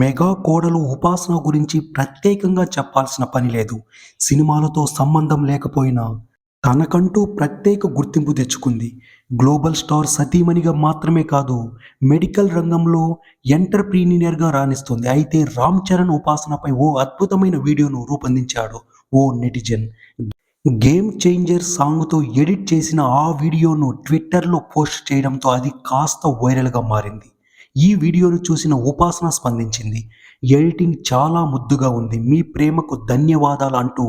Mega కోడలు ఉపాసన గురించి ప్రత్యేకంగా చెప్పాల్సిన పని లేదు. సినిమాలతో సంబంధం లేకపోయినా తనకంటూ ప్రత్యేక గుర్తింపు తెచ్చుకుంది. గ్లోబల్ స్టార్ సతీమణిగా మాత్రమే కాదు మెడికల్ రంగంలో ఎంటర్ప్రీనియర్గా రాణిస్తుంది. అయితే రామ్ చరణ్ ఉపాసనపై ఓ అద్భుతమైన వీడియోను రూపొందించాడు ఓ నెటిజన్. గేమ్ చేంజర్ సాంగ్తో ఎడిట్ చేసిన ఆ వీడియోను ట్విట్టర్లో పోస్ట్ చేయడంతో అది కాస్త వైరల్గా మారింది. ఈ వీడియోను చూసిన ఉపాసన స్పందించింది. ఎడిటింగ్ చాలా ముద్దుగా ఉంది. మీ ప్రేమకు ధన్యవాదాలు అంటూ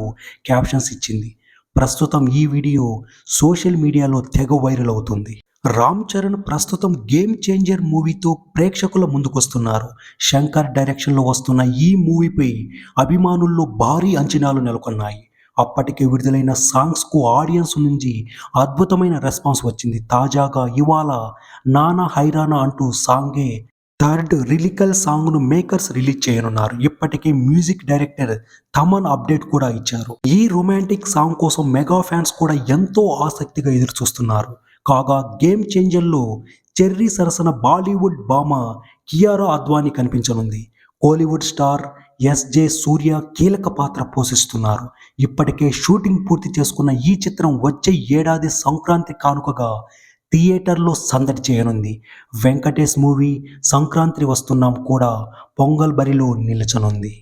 క్యాప్షన్స్ ఇచ్చింది. ప్రస్తుతం ఈ వీడియో సోషల్ మీడియాలో తెగ వైరల్ అవుతుంది. రామ్ చరణ్ ప్రస్తుతం గేమ్ చేంజర్ మూవీతో ప్రేక్షకుల ముందుకొస్తున్నారు. శంకర్ డైరెక్షన్లో వస్తున్న ఈ మూవీపై అభిమానుల్లో భారీ అంచనాలు నెలకొన్నాయి. అప్పటికే విడుదలైన సాంగ్స్కు ఆడియన్స్ నుంచి అద్భుతమైన రెస్పాన్స్ వచ్చింది. తాజాగా ఇవాళ నానా హైరానా అంటూ సాంగే థర్డ్ రిలికల్ సాంగ్ను మేకర్స్ రిలీజ్ చేయనున్నారు. ఇప్పటికే మ్యూజిక్ డైరెక్టర్ తమన్ అప్డేట్ కూడా ఇచ్చారు. ఈ రొమాంటిక్ సాంగ్ కోసం మెగా ఫ్యాన్స్ కూడా ఎంతో ఆసక్తిగా ఎదురు చూస్తున్నారు కాగా గేమ్ చేంజర్లో చెర్రీ సరసన బాలీవుడ్ బామ Kiara Advani కనిపించనుంది. Kollywood star S J Suriya కీలక పాత్ర పోషిస్తున్నారు. ఇప్పటికే షూటింగ్ పూర్తి చేసుకున్న ఈ చిత్రం వచ్చే ఏడాది సంక్రాంతి కానుకగా థియేటర్లో సందడి చేయనుంది. వెంకటేష్ మూవీ సంక్రాంతి వస్తున్నాం కూడా పొంగల్ బరిలో నిలచనుంది.